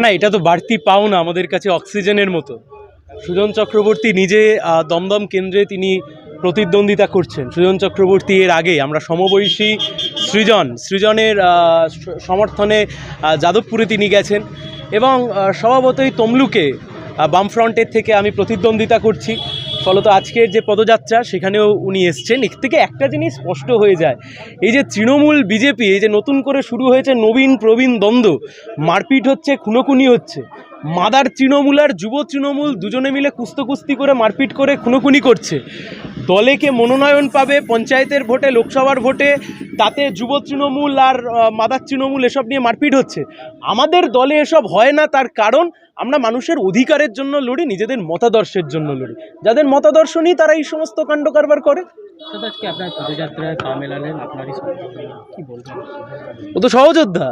না এটা তো বাড়তি পাও না আমাদের কাছে অক্সিজেনের মতো। সুজন চক্রবর্তী নিজে দমদম কেন্দ্রে তিনি প্রতিদ্বন্দ্বিতা করছেন। সুজন চক্রবর্তী এর আগে আমরা সমবয়সী সৃজন, সৃজনের সমর্থনে যাদবপুরে তিনি গেছেন এবং স্বভাবতই তমলুকে বামফ্রন্টের থেকে আমি প্রতিদ্বন্দ্বিতা করছি। ফলত আজকের যে পদযাত্রা, সেখানেও উনি এসছেন। এর থেকে একটা জিনিস স্পষ্ট হয়ে যায়। এই যে তৃণমূল বিজেপি, এই যে নতুন করে শুরু হয়েছে নবীন প্রবীণ দ্বন্দ্ব, মারপিট হচ্ছে, খুনোখুনি হচ্ছে। মাদার তৃণমূল আর যুব তৃণমূল দুজনে মিলে কুস্তি করে মারপিট করে খুনোখুনি করছে। দলে কে মনোনয়ন পাবে পঞ্চায়েতের ভোটে লোকসভার ভোটে তাতে যুব তৃণমূল আর মাদার তৃণমূল এসব নিয়ে মারপিট হচ্ছে। আমাদের দলে এসব হয় না তার কারণ আমরা মানুষের অধিকারের জন্য লড়ি নিজেদের মতাদর্শের জন্য লড়ি। যাদের মতাদর্শ নেই তারা এই সমস্ত কাণ্ড কারবার করে। ও তো সহযোদ্ধা।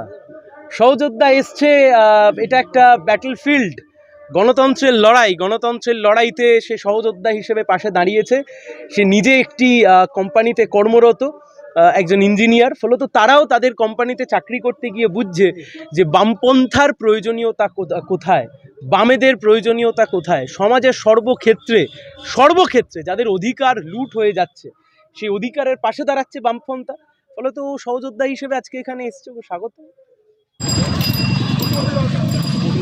সহযোদ্ধা এসছে এটা একটা ব্যাটল ফিল্ড গণতন্ত্রের লড়াই, গণতন্ত্রের লড়াইতে সে সহযোদ্ধা হিসেবে পাশে দাঁড়িয়েছে। সে নিজে একটি কোম্পানিতে কর্মরত একজন ইঞ্জিনিয়ার। ফলত তারাও তাদের কোম্পানিতে চাকরি করতে গিয়ে বুঝছে যে বামপন্থার প্রয়োজনীয়তা কোথা- কোথায়? বামেদের প্রয়োজনীয়তা কোথায়? সমাজের সর্বক্ষেত্রে সর্বক্ষেত্রে যাদের অধিকার লুট হয়ে যাচ্ছে, সেই অধিকারের পাশে দাঁড়াচ্ছে বামপন্থা। ফলত সহযোদ্ধা হিসেবে আজকে এখানে এসছে। স্বাগত।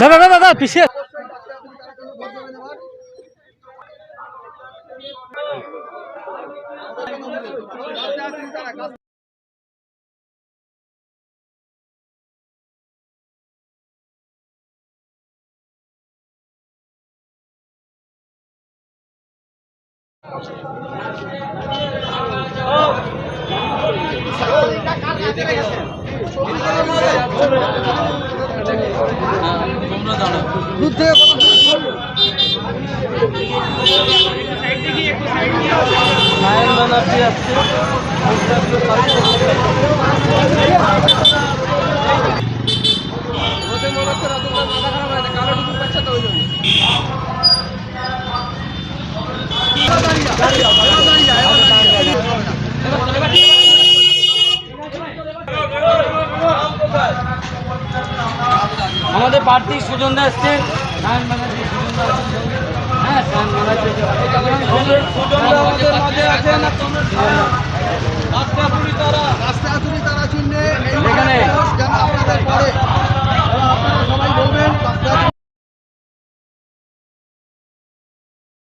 দাদা দাদা দাদা পিছিয়ে। দুধ থেকে কত নারায়ণ বানার্জি আসছে আমাদের প্রার্থী সুজন দা এসছেন হ্যাঁ